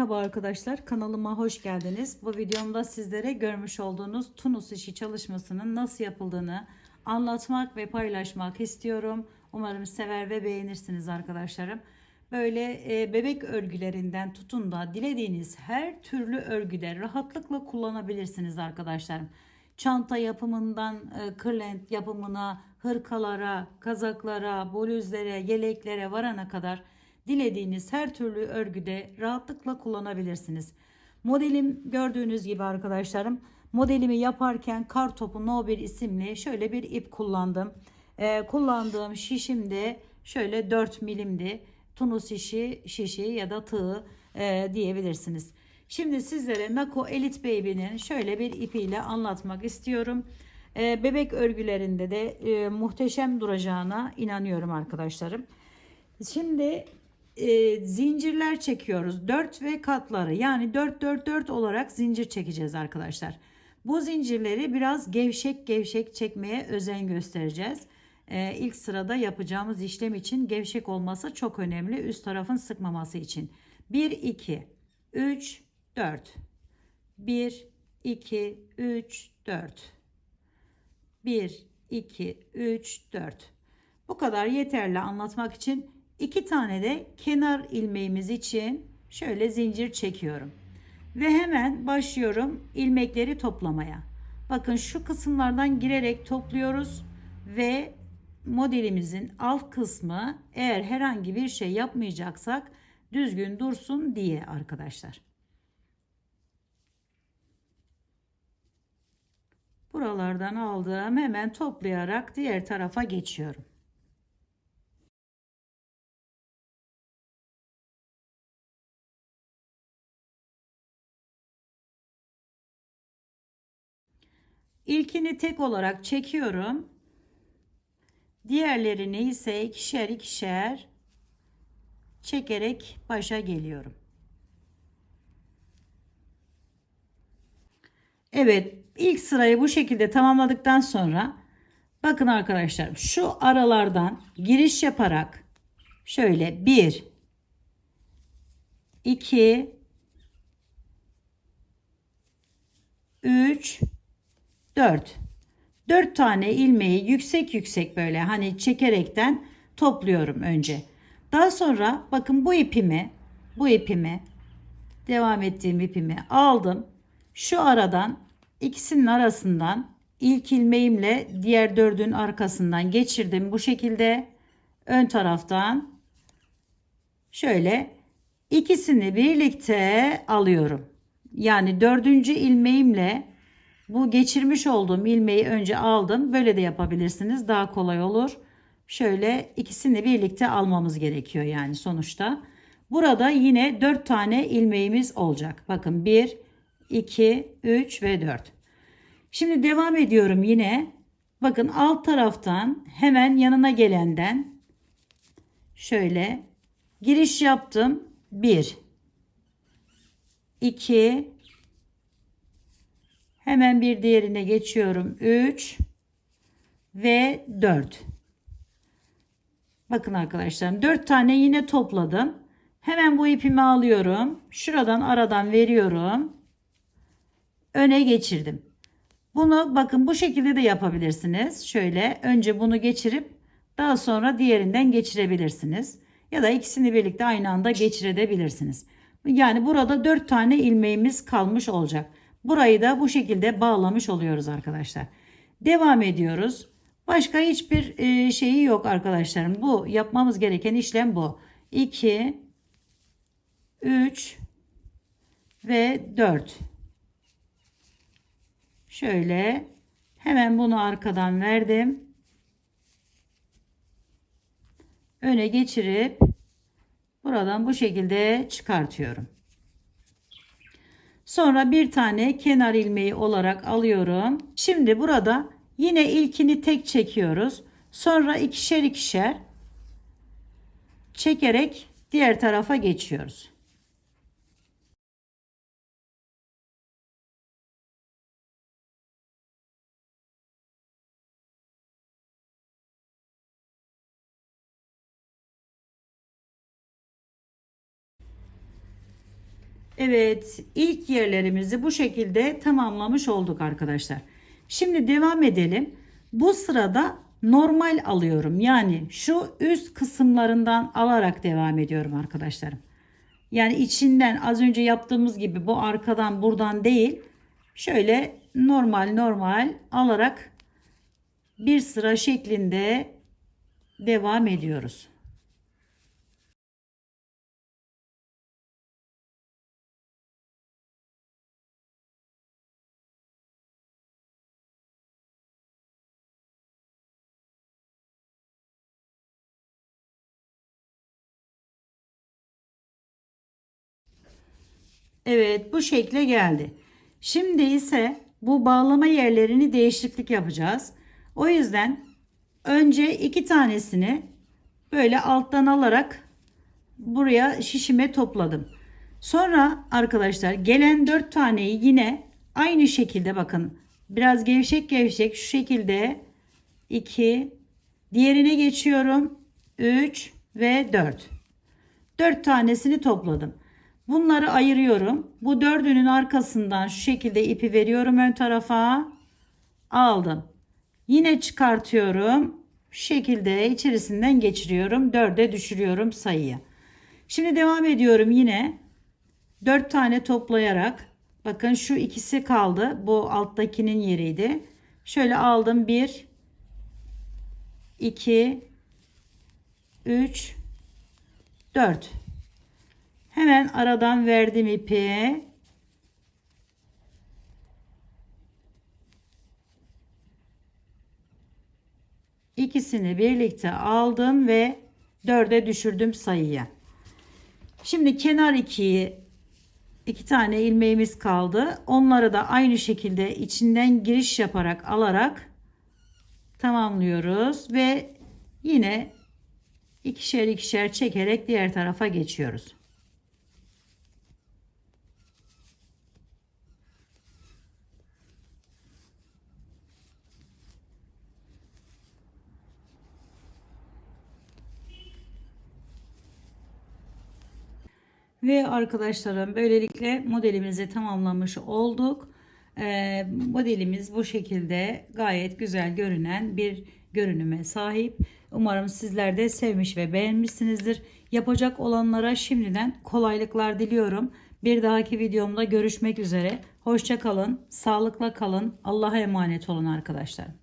Merhaba arkadaşlar kanalıma hoş geldiniz. Bu videomda sizlere görmüş olduğunuz tunus işi çalışmasının nasıl yapıldığını anlatmak ve paylaşmak istiyorum. Umarım sever ve beğenirsiniz arkadaşlarım. Böyle e, bebek örgülerinden tutun da dilediğiniz her türlü örgüde rahatlıkla kullanabilirsiniz arkadaşlarım. Çanta yapımından e, kırlent yapımına, hırkalara, kazaklara, bluzlere, yeleklere varana kadar dilediğiniz her türlü örgüde rahatlıkla kullanabilirsiniz. Modelim gördüğünüz gibi arkadaşlarım modelimi yaparken kar topu no 1 isimli şöyle bir ip kullandım. Ee, kullandığım şişim de şöyle 4 milimdi. Tunus işi, şişi ya da tığ e, diyebilirsiniz. Şimdi sizlere Nako Elite Baby'nin şöyle bir ipiyle anlatmak istiyorum. Ee, bebek örgülerinde de e, muhteşem duracağına inanıyorum arkadaşlarım. Şimdi e, zincirler çekiyoruz. 4 ve katları yani 4 4 4 olarak zincir çekeceğiz arkadaşlar. Bu zincirleri biraz gevşek gevşek çekmeye özen göstereceğiz. E, ilk sırada yapacağımız işlem için gevşek olması çok önemli. Üst tarafın sıkmaması için. 1 2 3 4 1 2 3 4 1 2 3 4 bu kadar yeterli anlatmak için iki tane de kenar ilmeğimiz için şöyle zincir çekiyorum. Ve hemen başlıyorum ilmekleri toplamaya. Bakın şu kısımlardan girerek topluyoruz ve modelimizin alt kısmı eğer herhangi bir şey yapmayacaksak düzgün dursun diye arkadaşlar. Buralardan aldığım hemen toplayarak diğer tarafa geçiyorum. İlkini tek olarak çekiyorum. Diğerlerini ise ikişer ikişer çekerek başa geliyorum. Evet, ilk sırayı bu şekilde tamamladıktan sonra bakın arkadaşlar şu aralardan giriş yaparak şöyle 1 2 3 4 4 tane ilmeği yüksek yüksek böyle hani çekerekten topluyorum önce. Daha sonra bakın bu ipimi bu ipimi devam ettiğim ipimi aldım. Şu aradan ikisinin arasından ilk ilmeğimle diğer dördün arkasından geçirdim bu şekilde ön taraftan şöyle ikisini birlikte alıyorum. Yani dördüncü ilmeğimle bu geçirmiş olduğum ilmeği önce aldım. Böyle de yapabilirsiniz. Daha kolay olur. Şöyle ikisini birlikte almamız gerekiyor yani sonuçta. Burada yine 4 tane ilmeğimiz olacak. Bakın 1, 2, 3 ve 4. Şimdi devam ediyorum yine. Bakın alt taraftan hemen yanına gelenden şöyle giriş yaptım. 1 2 Hemen bir diğerine geçiyorum. 3 ve 4. Bakın arkadaşlarım 4 tane yine topladım. Hemen bu ipimi alıyorum. Şuradan aradan veriyorum. Öne geçirdim. Bunu bakın bu şekilde de yapabilirsiniz. Şöyle önce bunu geçirip daha sonra diğerinden geçirebilirsiniz. Ya da ikisini birlikte aynı anda geçirebilirsiniz. Yani burada 4 tane ilmeğimiz kalmış olacak. Burayı da bu şekilde bağlamış oluyoruz arkadaşlar. Devam ediyoruz. Başka hiçbir e, şeyi yok arkadaşlarım. Bu yapmamız gereken işlem bu. 2 3 ve 4. Şöyle hemen bunu arkadan verdim. Öne geçirip buradan bu şekilde çıkartıyorum. Sonra bir tane kenar ilmeği olarak alıyorum. Şimdi burada yine ilkini tek çekiyoruz. Sonra ikişer ikişer çekerek diğer tarafa geçiyoruz. Evet, ilk yerlerimizi bu şekilde tamamlamış olduk arkadaşlar. Şimdi devam edelim. Bu sırada normal alıyorum. Yani şu üst kısımlarından alarak devam ediyorum arkadaşlarım. Yani içinden az önce yaptığımız gibi bu arkadan buradan değil. Şöyle normal normal alarak bir sıra şeklinde devam ediyoruz. Evet bu şekle geldi. Şimdi ise bu bağlama yerlerini değişiklik yapacağız. O yüzden önce iki tanesini böyle alttan alarak buraya şişime topladım. Sonra arkadaşlar gelen dört taneyi yine aynı şekilde bakın biraz gevşek gevşek şu şekilde 2 diğerine geçiyorum 3 ve 4 4 tanesini topladım. Bunları ayırıyorum. Bu dördünün arkasından şu şekilde ipi veriyorum ön tarafa. Aldım. Yine çıkartıyorum. Şu şekilde içerisinden geçiriyorum. Dörde düşürüyorum sayıyı. Şimdi devam ediyorum yine. Dört tane toplayarak. Bakın şu ikisi kaldı. Bu alttakinin yeriydi. Şöyle aldım. Bir, iki, üç, dört. Hemen aradan verdim ipi. İkisini birlikte aldım ve dörde düşürdüm sayıya. Şimdi kenar ikiyi iki tane ilmeğimiz kaldı. Onları da aynı şekilde içinden giriş yaparak alarak tamamlıyoruz ve yine ikişer ikişer çekerek diğer tarafa geçiyoruz. Ve arkadaşlarım böylelikle modelimizi tamamlamış olduk. Ee, modelimiz bu şekilde gayet güzel görünen bir görünüme sahip. Umarım sizler de sevmiş ve beğenmişsinizdir. Yapacak olanlara şimdiden kolaylıklar diliyorum. Bir dahaki videomda görüşmek üzere. Hoşça kalın, sağlıkla kalın. Allah'a emanet olun arkadaşlar.